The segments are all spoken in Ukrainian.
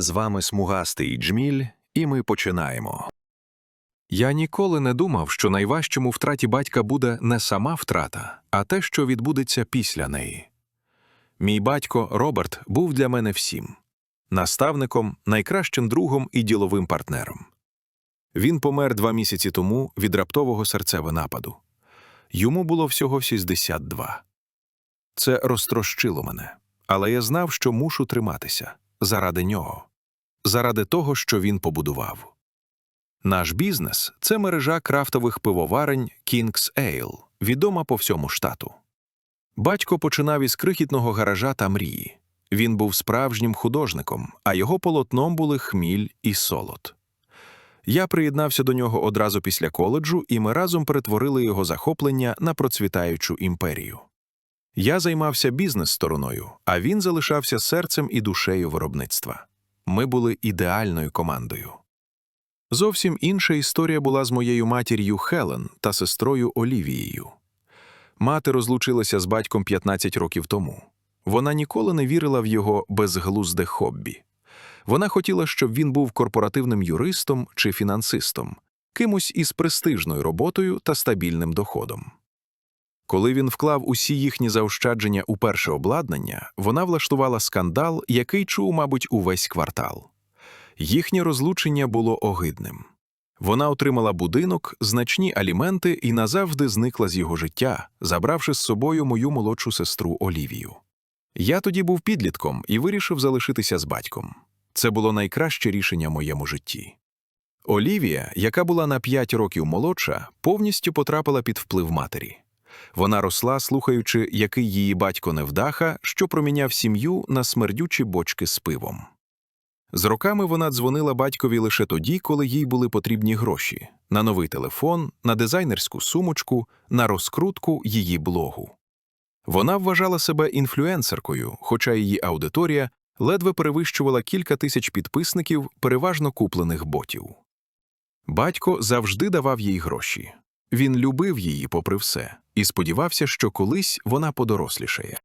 З вами смугастий Джміль, і ми починаємо. Я ніколи не думав, що найважчим у втраті батька буде не сама втрата, а те, що відбудеться після неї. Мій батько Роберт був для мене всім наставником, найкращим другом і діловим партнером. Він помер два місяці тому від раптового серцевого нападу. Йому було всього 62. Це розтрощило мене, але я знав, що мушу триматися заради нього, заради того, що він побудував. Наш бізнес це мережа крафтових пивоварень King's Ale, відома по всьому штату. Батько починав із крихітного гаража та мрії. Він був справжнім художником, а його полотном були хміль і солод. Я приєднався до нього одразу після коледжу, і ми разом перетворили його захоплення на процвітаючу імперію. Я займався бізнес-стороною, а він залишався серцем і душею виробництва. Ми були ідеальною командою. Зовсім інша історія була з моєю матір'ю Хелен та сестрою Олівією. Мати розлучилася з батьком 15 років тому. Вона ніколи не вірила в його безглузде хобі. Вона хотіла, щоб він був корпоративним юристом чи фінансистом, кимось із престижною роботою та стабільним доходом. Коли він вклав усі їхні заощадження у перше обладнання, вона влаштувала скандал, який чув, мабуть, увесь квартал. Їхнє розлучення було огидним. Вона отримала будинок, значні аліменти і назавжди зникла з його життя, забравши з собою мою молодшу сестру Олівію. Я тоді був підлітком і вирішив залишитися з батьком. Це було найкраще рішення в моєму житті. Олівія, яка була на 5 років молодша, повністю потрапила під вплив матері. Вона росла, слухаючи, який її батько невдаха, що проміняв сім'ю на смердючі бочки з пивом. З роками вона дзвонила батькові лише тоді, коли їй були потрібні гроші на новий телефон, на дизайнерську сумочку, на розкрутку її блогу. Вона вважала себе інфлюенсеркою, хоча її аудиторія ледве перевищувала кілька тисяч підписників, переважно куплених ботів. Батько завжди давав їй гроші. Він любив її попри все і сподівався, що колись вона подорослішає.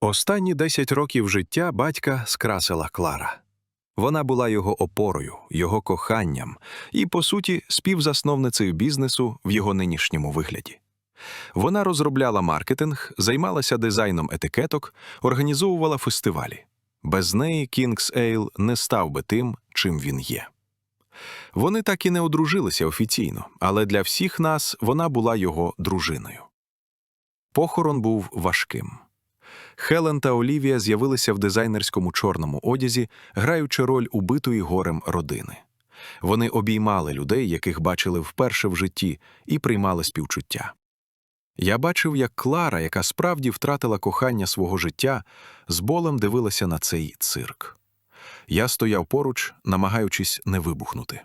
Останні 10 років життя батька скрасила Клара. Вона була його опорою, його коханням і, по суті, співзасновницею бізнесу в його нинішньому вигляді. Вона розробляла маркетинг, займалася дизайном етикеток, організовувала фестивалі. Без неї King's Ale не став би тим, чим він є. Вони так і не одружилися офіційно, але для всіх нас вона була його дружиною. Похорон був важким. Хелен та Олівія з'явилися в дизайнерському чорному одязі, граючи роль убитої горем родини. Вони обіймали людей, яких бачили вперше в житті, і приймали співчуття. Я бачив, як Клара, яка справді втратила кохання свого життя, з болем дивилася на цей цирк. Я стояв поруч, намагаючись не вибухнути.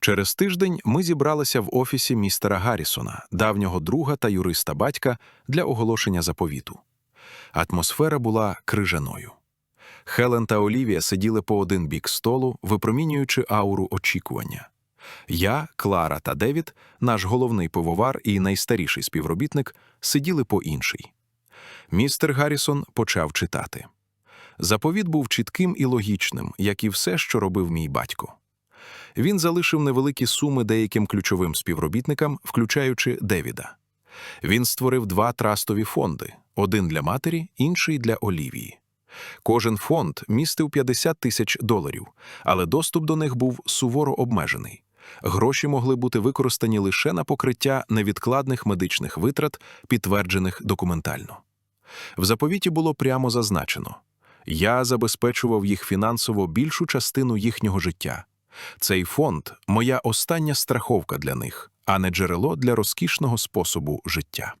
Через тиждень ми зібралися в офісі містера Гаррісона, давнього друга та юриста батька, для оголошення заповіту. Атмосфера була крижаною. Хелен та Олівія сиділи по один бік столу, випромінюючи ауру очікування. Я, Клара та Девід, наш головний пивовар і найстаріший співробітник, сиділи по інший. Містер Гаррісон почав читати. Заповіт був чітким і логічним, як і все, що робив мій батько. Він залишив невеликі суми деяким ключовим співробітникам, включаючи Девіда. Він створив два трастові фонди: один для матері, інший для Олівії. Кожен фонд містив 50 тисяч доларів, але доступ до них був суворо обмежений. Гроші могли бути використані лише на покриття невідкладних медичних витрат, підтверджених документально. В заповіті було прямо зазначено я забезпечував їх фінансово більшу частину їхнього життя. Цей фонд моя остання страховка для них, а не джерело для розкішного способу життя.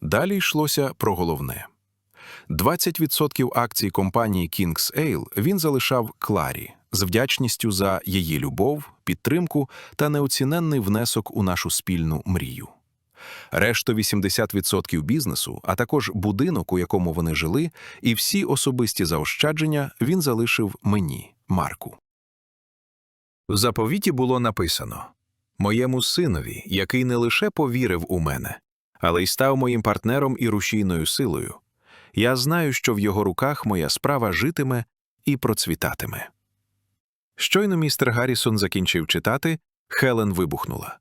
Далі йшлося про головне. 20% акцій компанії King's Ale він залишав Кларі з вдячністю за її любов, підтримку та неоціненний внесок у нашу спільну мрію. Решту 80% бізнесу, а також будинок, у якому вони жили, і всі особисті заощадження він залишив мені, Марку. В заповіті було написано моєму синові, який не лише повірив у мене, але й став моїм партнером і рушійною силою. Я знаю, що в його руках моя справа житиме і процвітатиме. Щойно містер Гаррісон закінчив читати, Хелен вибухнула.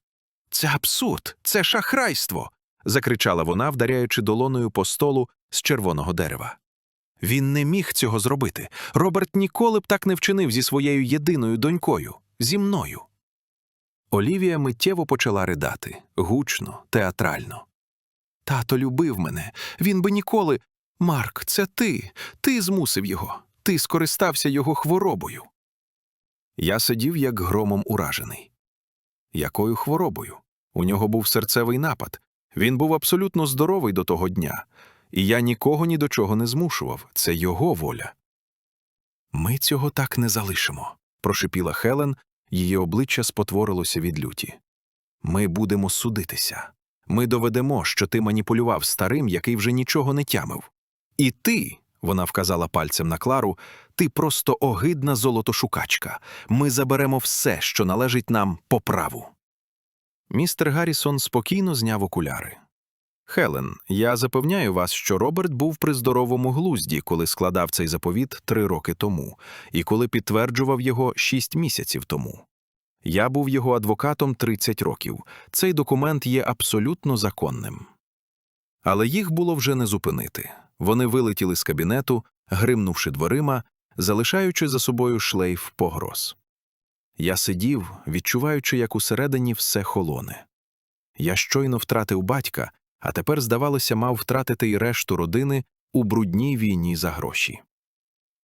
Це абсурд, це шахрайство. закричала вона, вдаряючи долоною по столу з червоного дерева. Він не міг цього зробити. Роберт ніколи б так не вчинив зі своєю єдиною донькою, зі мною. Олівія миттєво почала ридати гучно, театрально. Тато любив мене. Він би ніколи. Марк, це ти. Ти змусив його. Ти скористався його хворобою. Я сидів як громом уражений. Якою хворобою? У нього був серцевий напад. Він був абсолютно здоровий до того дня, і я нікого ні до чого не змушував. Це його воля. Ми цього так не залишимо, прошипіла Хелен, її обличчя спотворилося від люті. Ми будемо судитися. Ми доведемо, що ти маніпулював старим, який вже нічого не тямив. І ти, вона вказала пальцем на Клару, ти просто огидна золотошукачка. Ми заберемо все, що належить нам по праву. Містер Гаррісон спокійно зняв окуляри. Хелен, я запевняю вас, що Роберт був при здоровому глузді, коли складав цей заповіт три роки тому, і коли підтверджував його шість місяців тому. Я був його адвокатом 30 років. Цей документ є абсолютно законним. Але їх було вже не зупинити. Вони вилетіли з кабінету, гримнувши дверима, залишаючи за собою шлейф погроз. Я сидів, відчуваючи, як усередині все холоне. Я щойно втратив батька, а тепер, здавалося, мав втратити й решту родини у брудній війні за гроші.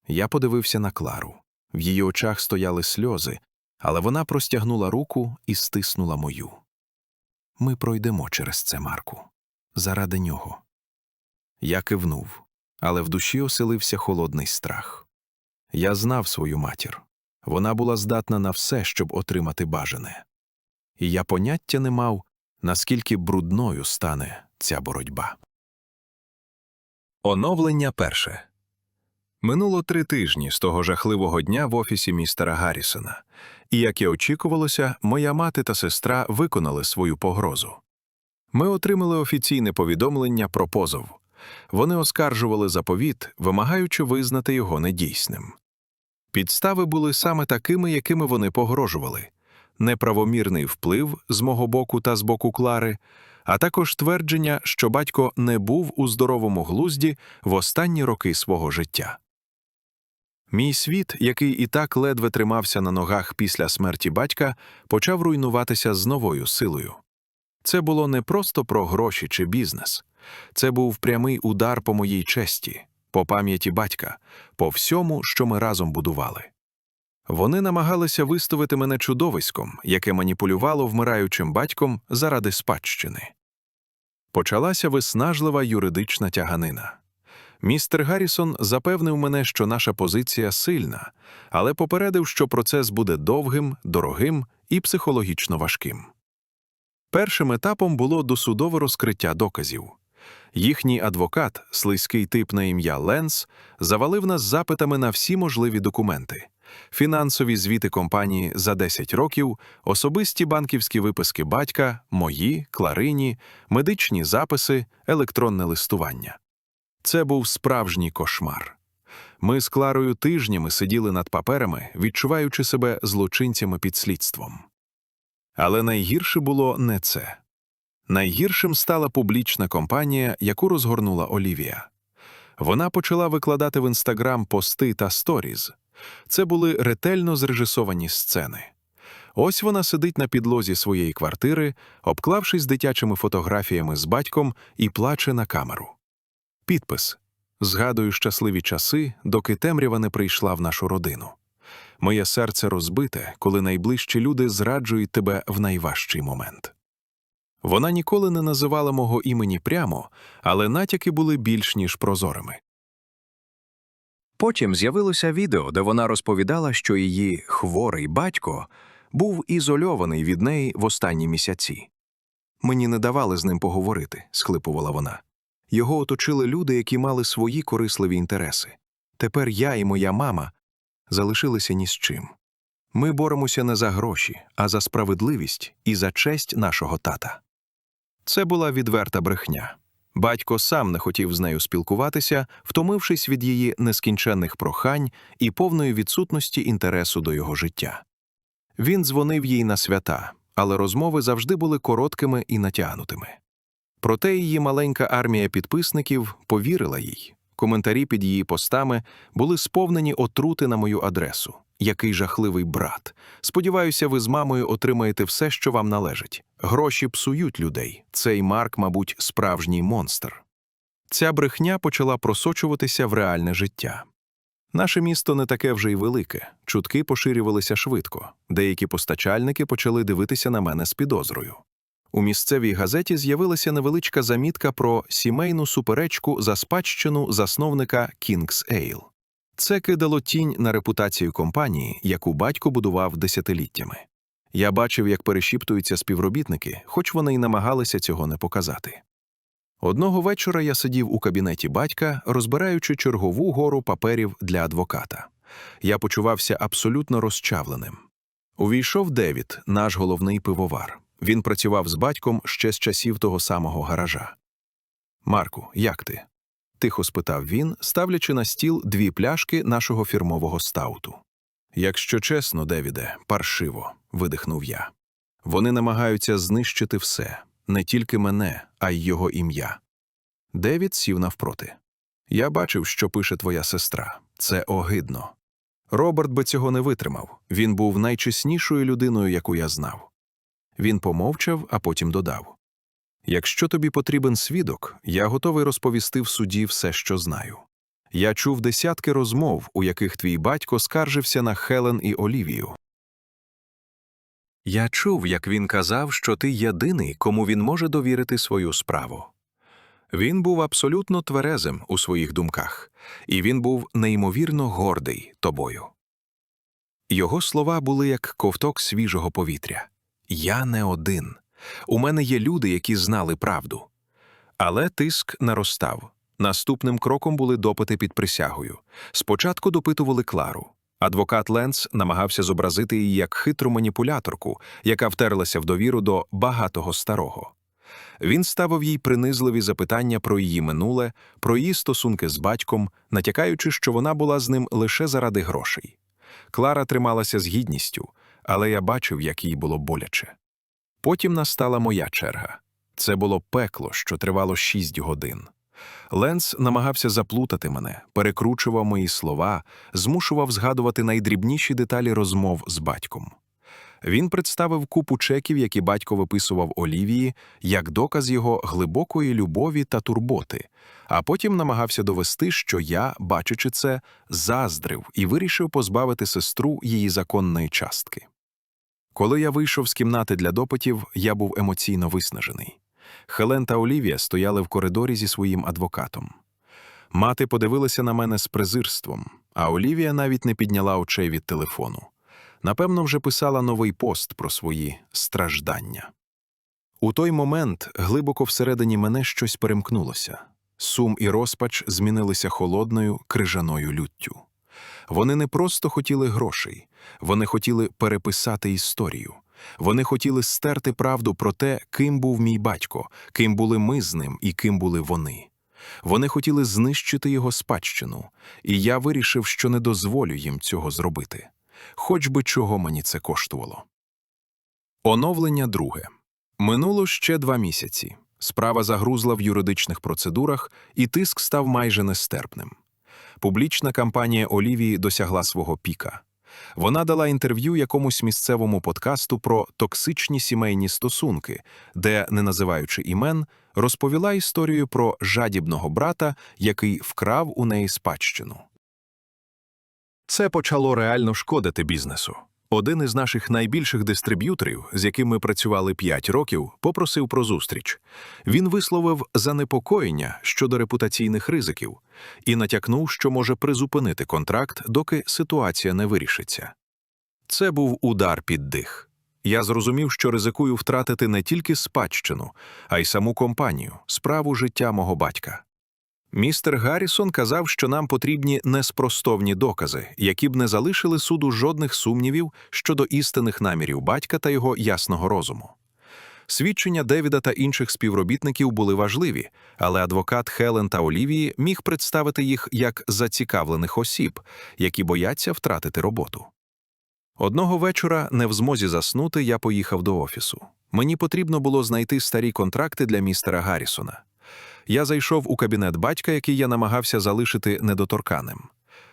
Я подивився на Клару. В її очах стояли сльози, але вона простягнула руку і стиснула мою. Ми пройдемо через це, Марку. Заради нього. Я кивнув, але в душі оселився холодний страх. Я знав свою матір. Вона була здатна на все, щоб отримати бажане. І я поняття не мав, наскільки брудною стане ця боротьба. Оновлення перше. Минуло три тижні з того жахливого дня в офісі містера Гаррісона, і, як і очікувалося, моя мати та сестра виконали свою погрозу. Ми отримали офіційне повідомлення про позов. Вони оскаржували заповіт, вимагаючи визнати його недійсним. Підстави були саме такими, якими вони погрожували неправомірний вплив з мого боку та з боку Клари, а також твердження, що батько не був у здоровому глузді в останні роки свого життя. Мій світ, який і так ледве тримався на ногах після смерті батька, почав руйнуватися з новою силою. Це було не просто про гроші чи бізнес, це був прямий удар по моїй честі, по пам'яті батька, по всьому, що ми разом будували. Вони намагалися виставити мене чудовиськом, яке маніпулювало вмираючим батьком заради спадщини. Почалася виснажлива юридична тяганина. Містер Гаррісон запевнив мене, що наша позиція сильна, але попередив, що процес буде довгим, дорогим і психологічно важким. Першим етапом було досудове розкриття доказів. Їхній адвокат, слизький тип на ім'я Ленс, завалив нас запитами на всі можливі документи фінансові звіти компанії за 10 років, особисті банківські виписки батька, мої, Кларині, медичні записи, електронне листування. Це був справжній кошмар. Ми з Кларою тижнями сиділи над паперами, відчуваючи себе злочинцями під слідством. Але найгірше було не це. Найгіршим стала публічна компанія, яку розгорнула Олівія. Вона почала викладати в інстаграм пости та сторіз. Це були ретельно зрежисовані сцени. Ось вона сидить на підлозі своєї квартири, обклавшись дитячими фотографіями з батьком і плаче на камеру. Підпис Згадую щасливі часи, доки темрява не прийшла в нашу родину. Моє серце розбите, коли найближчі люди зраджують тебе в найважчий момент. Вона ніколи не називала мого імені прямо, але натяки були більш ніж прозорими. Потім з'явилося відео, де вона розповідала, що її хворий батько був ізольований від неї в останні місяці. Мені не давали з ним поговорити, схлипувала вона. Його оточили люди, які мали свої корисливі інтереси. Тепер я і моя мама залишилися ні з чим. Ми боремося не за гроші, а за справедливість і за честь нашого тата. Це була відверта брехня. Батько сам не хотів з нею спілкуватися, втомившись від її нескінченних прохань і повної відсутності інтересу до його життя. Він дзвонив їй на свята, але розмови завжди були короткими і натягнутими. Проте її маленька армія підписників повірила їй. Коментарі під її постами були сповнені отрути на мою адресу. Який жахливий брат. Сподіваюся, ви з мамою отримаєте все, що вам належить. Гроші псують людей. Цей Марк, мабуть, справжній монстр. Ця брехня почала просочуватися в реальне життя. Наше місто не таке вже й велике. Чутки поширювалися швидко. Деякі постачальники почали дивитися на мене з підозрою. У місцевій газеті з'явилася невеличка замітка про сімейну суперечку за спадщину засновника King's Ale. Це кидало тінь на репутацію компанії, яку батько будував десятиліттями. Я бачив, як перешіптуються співробітники, хоч вони й намагалися цього не показати. Одного вечора я сидів у кабінеті батька, розбираючи чергову гору паперів для адвоката. Я почувався абсолютно розчавленим. Увійшов Девід, наш головний пивовар. Він працював з батьком ще з часів того самого гаража. Марку, як ти? Тихо спитав він, ставлячи на стіл дві пляшки нашого фірмового стауту. Якщо чесно, Девіде, паршиво, видихнув я. Вони намагаються знищити все, не тільки мене, а й його ім'я. Девід сів навпроти. Я бачив, що пише твоя сестра. Це огидно. Роберт би цього не витримав. Він був найчеснішою людиною, яку я знав. Він помовчав, а потім додав: Якщо тобі потрібен свідок, я готовий розповісти в суді все, що знаю. Я чув десятки розмов, у яких твій батько скаржився на Хелен і Олівію. Я чув, як він казав, що ти єдиний, кому він може довірити свою справу. Він був абсолютно тверезим у своїх думках, і він був неймовірно гордий тобою. Його слова були як ковток свіжого повітря. Я не один. У мене є люди, які знали правду. Але тиск наростав. Наступним кроком були допити під присягою. Спочатку допитували Клару. Адвокат Ленц намагався зобразити її як хитру маніпуляторку, яка втерлася в довіру до багатого старого. Він ставив їй принизливі запитання про її минуле, про її стосунки з батьком, натякаючи, що вона була з ним лише заради грошей. Клара трималася з гідністю, але я бачив, як їй було боляче. Потім настала моя черга. Це було пекло, що тривало шість годин. Ленс намагався заплутати мене, перекручував мої слова, змушував згадувати найдрібніші деталі розмов з батьком. Він представив купу чеків, які батько виписував Олівії, як доказ його глибокої любові та турботи, а потім намагався довести, що я, бачачи це, заздрив і вирішив позбавити сестру її законної частки. Коли я вийшов з кімнати для допитів, я був емоційно виснажений. Хелен та Олівія стояли в коридорі зі своїм адвокатом. Мати подивилася на мене з презирством, а Олівія навіть не підняла очей від телефону. Напевно, вже писала новий пост про свої страждання. У той момент глибоко всередині мене щось перемкнулося. Сум і розпач змінилися холодною крижаною люттю. Вони не просто хотіли грошей, вони хотіли переписати історію. Вони хотіли стерти правду про те, ким був мій батько, ким були ми з ним і ким були вони. Вони хотіли знищити його спадщину, і я вирішив, що не дозволю їм цього зробити. Хоч би чого мені це коштувало. Оновлення друге. Минуло ще два місяці. Справа загрузла в юридичних процедурах, і тиск став майже нестерпним. Публічна кампанія Олівії досягла свого піка. Вона дала інтерв'ю якомусь місцевому подкасту про токсичні сімейні стосунки, де, не називаючи імен, розповіла історію про жадібного брата, який вкрав у неї спадщину. Це почало реально шкодити бізнесу. Один із наших найбільших дистриб'юторів, з яким ми працювали 5 років, попросив про зустріч. Він висловив занепокоєння щодо репутаційних ризиків і натякнув, що може призупинити контракт, доки ситуація не вирішиться. Це був удар під дих. Я зрозумів, що ризикую втратити не тільки спадщину, а й саму компанію, справу життя мого батька. Містер Гаррісон казав, що нам потрібні неспростовні докази, які б не залишили суду жодних сумнівів щодо істинних намірів батька та його ясного розуму. Свідчення Девіда та інших співробітників були важливі, але адвокат Хелен та Олівії міг представити їх як зацікавлених осіб, які бояться втратити роботу. Одного вечора, не в змозі заснути, я поїхав до офісу. Мені потрібно було знайти старі контракти для містера Гаррісона. Я зайшов у кабінет батька, який я намагався залишити недоторканим.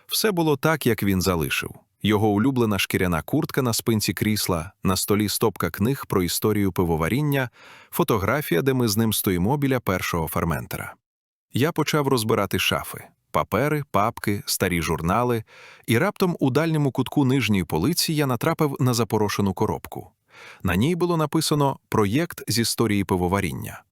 Все було так, як він залишив. Його улюблена шкіряна куртка на спинці крісла, на столі стопка книг про історію пивоваріння, фотографія, де ми з ним стоїмо біля першого ферментера. Я почав розбирати шафи, папери, папки, старі журнали, і раптом у дальньому кутку нижньої полиці я натрапив на запорошену коробку. На ній було написано «Проєкт з історії пивоваріння».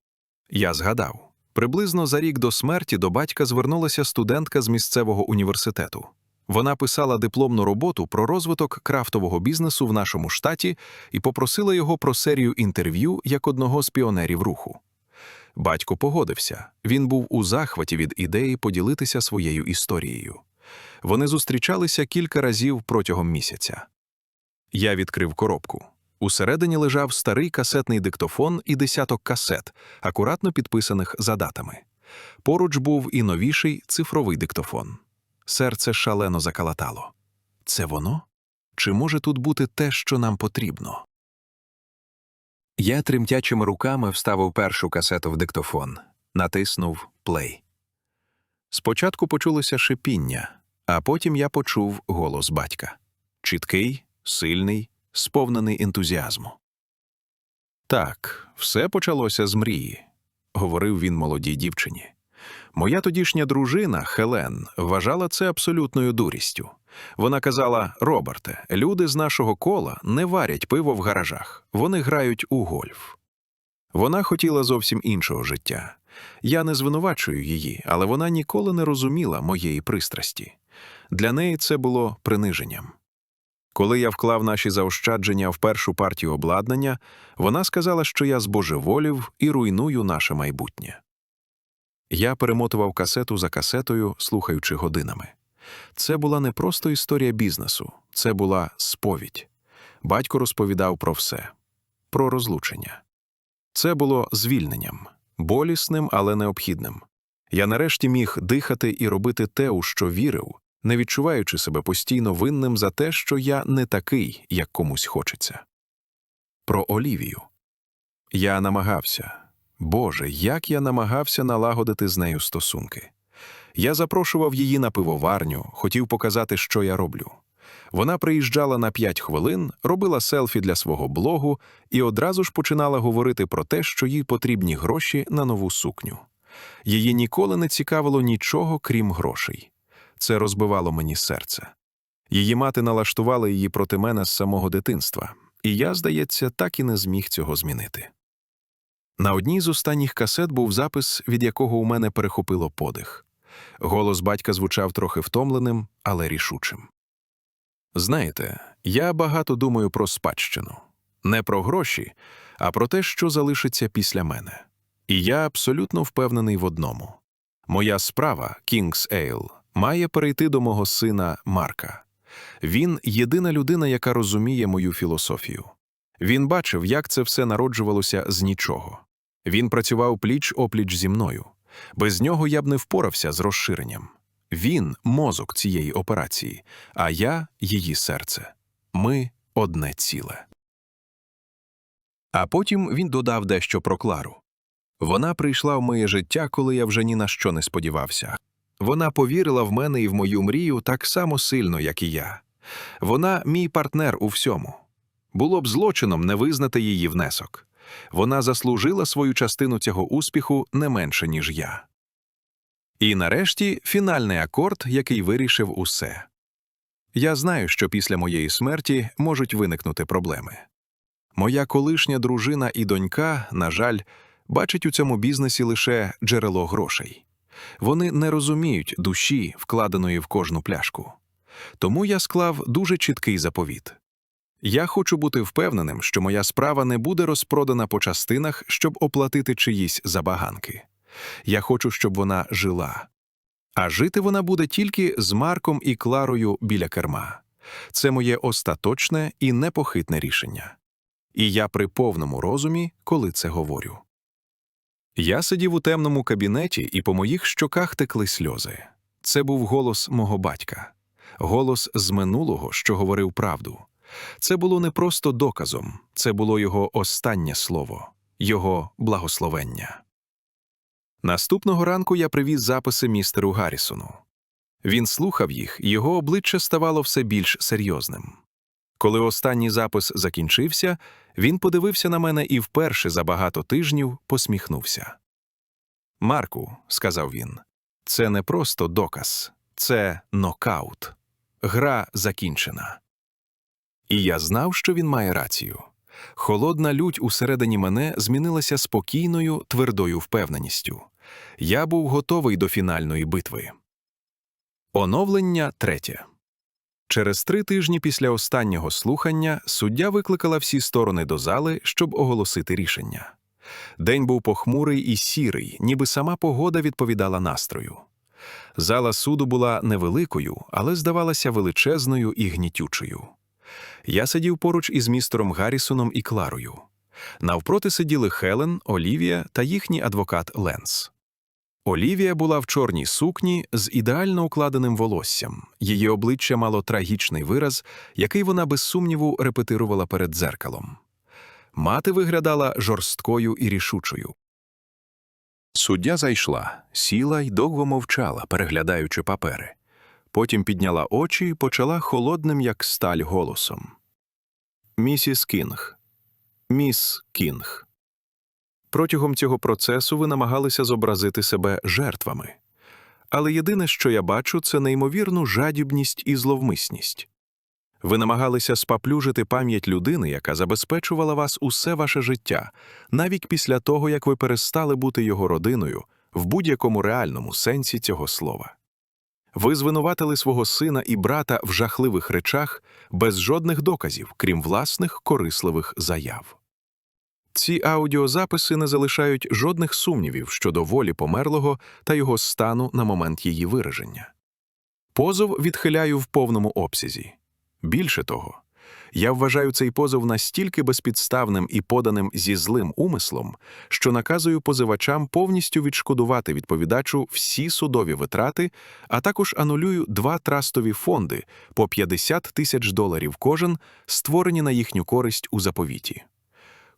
Я згадав. Приблизно за рік до смерті до батька звернулася студентка з місцевого університету. Вона писала дипломну роботу про розвиток крафтового бізнесу в нашому штаті і попросила його про серію інтерв'ю як одного з піонерів руху. Батько погодився. Він був у захваті від ідеї поділитися своєю історією. Вони зустрічалися кілька разів протягом місяця. Я відкрив коробку. Усередині лежав старий касетний диктофон і десяток касет, акуратно підписаних за датами. Поруч був і новіший цифровий диктофон. Серце шалено закалатало. Це воно? Чи може тут бути те, що нам потрібно? Я тремтячими руками вставив першу касету в диктофон, натиснув плей. Спочатку почулося шипіння, а потім я почув голос батька чіткий, сильний, сповнений ентузіазму. Так, все почалося з мрії, говорив він молодій дівчині. Моя тодішня дружина Хелен вважала це абсолютною дурістю. Вона казала: Роберте, люди з нашого кола не варять пиво в гаражах, вони грають у гольф. Вона хотіла зовсім іншого життя. Я не звинувачую її, але вона ніколи не розуміла моєї пристрасті. Для неї це було приниженням. Коли я вклав наші заощадження в першу партію обладнання, вона сказала, що я збожеволів і руйную наше майбутнє. Я перемотував касету за касетою, слухаючи годинами. Це була не просто історія бізнесу, це була сповідь. Батько розповідав про все, про розлучення. Це було звільненням, болісним, але необхідним. Я нарешті міг дихати і робити те, у що вірив, не відчуваючи себе постійно винним за те, що я не такий, як комусь хочеться. Про Олівію. Я намагався. Боже, як я намагався налагодити з нею стосунки. Я запрошував її на пивоварню, хотів показати, що я роблю. Вона приїжджала на п'ять хвилин, робила селфі для свого блогу і одразу ж починала говорити про те, що їй потрібні гроші на нову сукню. Її ніколи не цікавило нічого, крім грошей. Це розбивало мені серце. Її мати налаштувала її проти мене з самого дитинства, і я, здається, так і не зміг цього змінити. На одній з останніх касет був запис, від якого у мене перехопило подих. Голос батька звучав трохи втомленим, але рішучим. Знаєте, я багато думаю про спадщину. Не про гроші, а про те, що залишиться після мене. І я абсолютно впевнений в одному. Моя справа, King's Ale, має перейти до мого сина Марка. Він єдина людина, яка розуміє мою філософію. Він бачив, як це все народжувалося з нічого. Він працював пліч опліч зі мною. Без нього я б не впорався з розширенням. Він мозок цієї операції, а я її серце. Ми одне ціле. А потім він додав дещо про Клару. Вона прийшла в моє життя, коли я вже ні на що не сподівався. Вона повірила в мене і в мою мрію так само сильно, як і я. Вона мій партнер у всьому. Було б злочином не визнати її внесок. Вона заслужила свою частину цього успіху не менше, ніж я. І нарешті фінальний акорд, який вирішив усе. Я знаю, що після моєї смерті можуть виникнути проблеми. Моя колишня дружина і донька, на жаль, бачать у цьому бізнесі лише джерело грошей. Вони не розуміють душі, вкладеної в кожну пляшку. Тому я склав дуже чіткий заповіт. Я хочу бути впевненим, що моя справа не буде розпродана по частинах, щоб оплатити чиїсь забаганки. Я хочу, щоб вона жила. А жити вона буде тільки з Марком і Кларою біля керма. Це моє остаточне і непохитне рішення. і я при повному розумі, коли це говорю. Я сидів у темному кабінеті, і по моїх щоках текли сльози. Це був голос мого батька, голос з минулого, що говорив правду. Це було не просто доказом, це було його останнє слово, його благословення. Наступного ранку я привіз записи містеру Гаррісону. Він слухав їх, і його обличчя ставало все більш серйозним. Коли останній запис закінчився, він подивився на мене і вперше за багато тижнів посміхнувся. Марку, сказав він, це не просто доказ, це нокаут. Гра закінчена. І я знав, що він має рацію. Холодна лють усередині мене змінилася спокійною, твердою впевненістю. Я був готовий до фінальної битви. Оновлення третє. Через три тижні після останнього слухання суддя викликала всі сторони до зали, щоб оголосити рішення. День був похмурий і сірий, ніби сама погода відповідала настрою. Зала суду була невеликою, але здавалася величезною і гнітючою. Я сидів поруч із містером Гаррісоном і Кларою. Навпроти сиділи Хелен, Олівія та їхній адвокат Ленс. Олівія була в чорній сукні з ідеально укладеним волоссям. Її обличчя мало трагічний вираз, який вона без сумніву репетирувала перед дзеркалом. Мати виглядала жорсткою і рішучою. Суддя зайшла, сіла й довго мовчала, переглядаючи папери. Потім підняла очі і почала холодним, як сталь, голосом. Місіс Кінг. Міс Кінг. Протягом цього процесу ви намагалися зобразити себе жертвами. Але єдине, що я бачу, це неймовірну жадібність і зловмисність. Ви намагалися спаплюжити пам'ять людини, яка забезпечувала вас усе ваше життя, навіть після того, як ви перестали бути його родиною в будь-якому реальному сенсі цього слова. Ви звинуватили свого сина і брата в жахливих речах без жодних доказів, крім власних корисливих заяв. Ці аудіозаписи не залишають жодних сумнівів щодо волі померлого та його стану на момент її вираження. Позов відхиляю в повному обсязі. Більше того, я вважаю цей позов настільки безпідставним і поданим зі злим умислом, що наказую позивачам повністю відшкодувати відповідачу всі судові витрати, а також анулюю два трастові фонди по 50 тисяч доларів кожен, створені на їхню користь у заповіті.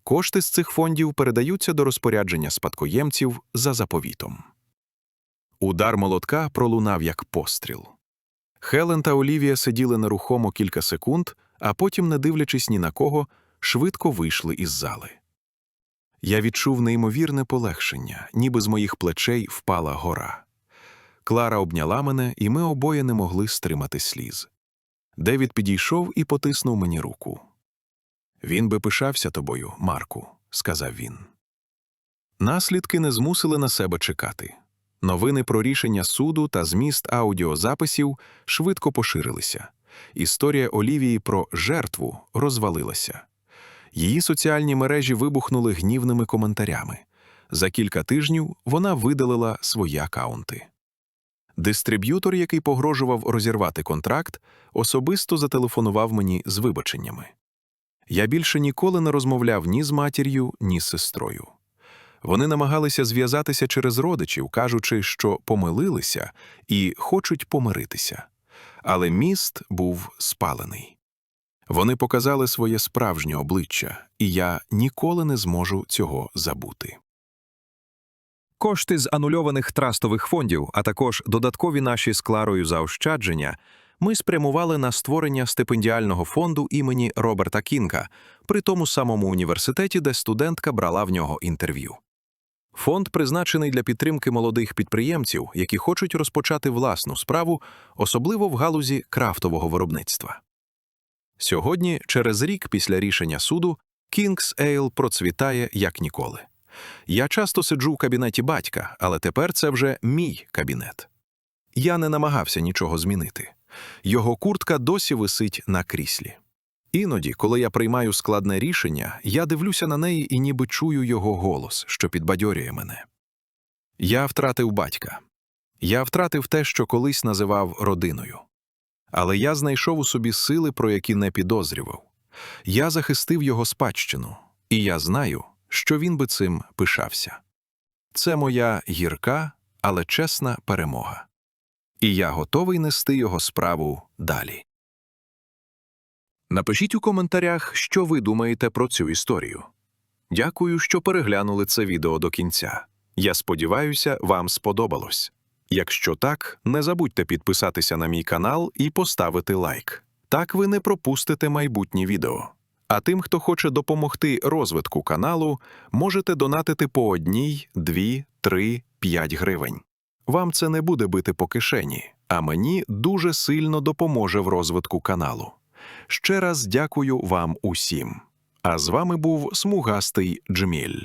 Кошти з цих фондів передаються до розпорядження спадкоємців за заповітом. Удар молотка пролунав як постріл. Хелен та Олівія сиділи нерухомо кілька секунд, а потім, не дивлячись ні на кого, швидко вийшли із зали. Я відчув неймовірне полегшення, ніби з моїх плечей впала гора. Клара обняла мене, і ми обоє не могли стримати сліз. Девід підійшов і потиснув мені руку. Він би пишався тобою, Марку, сказав він. Наслідки не змусили на себе чекати. Новини про рішення суду та зміст аудіозаписів швидко поширилися. Історія Олівії про жертву розвалилася. Її соціальні мережі вибухнули гнівними коментарями. За кілька тижнів вона видалила свої акаунти. Дистриб'ютор, який погрожував розірвати контракт, особисто зателефонував мені з вибаченнями. Я більше ніколи не розмовляв ні з матір'ю, ні з сестрою. Вони намагалися зв'язатися через родичів, кажучи, що помилилися і хочуть помиритися. Але міст був спалений. Вони показали своє справжнє обличчя, і я ніколи не зможу цього забути. Кошти з анульованих трастових фондів, а також додаткові наші з Кларою заощадження ми спрямували на створення стипендіального фонду імені Роберта Кінга при тому самому університеті, де студентка брала в нього інтерв'ю. Фонд призначений для підтримки молодих підприємців, які хочуть розпочати власну справу, особливо в галузі крафтового виробництва. Сьогодні, через рік після рішення суду, King's Ale процвітає як ніколи. Я часто сиджу в кабінеті батька, але тепер це вже мій кабінет. Я не намагався нічого змінити. Його куртка досі висить на кріслі. Іноді, коли я приймаю складне рішення, я дивлюся на неї і ніби чую його голос, що підбадьорює мене. Я втратив батька. Я втратив те, що колись називав родиною. Але я знайшов у собі сили, про які не підозрював. Я захистив його спадщину, і я знаю, що він би цим пишався. Це моя гірка, але чесна перемога. І я готовий нести його справу далі. Напишіть у коментарях, що ви думаєте про цю історію. Дякую, що переглянули це відео до кінця. Я сподіваюся, вам сподобалось. Якщо так, не забудьте підписатися на мій канал і поставити лайк. Так ви не пропустите майбутні відео. А тим, хто хоче допомогти розвитку каналу, можете донатити по одній, дві, три, п'ять гривень. Вам це не буде бити по кишені, а мені дуже сильно допоможе в розвитку каналу. Ще раз дякую вам усім. А з вами був смугастий Джміль.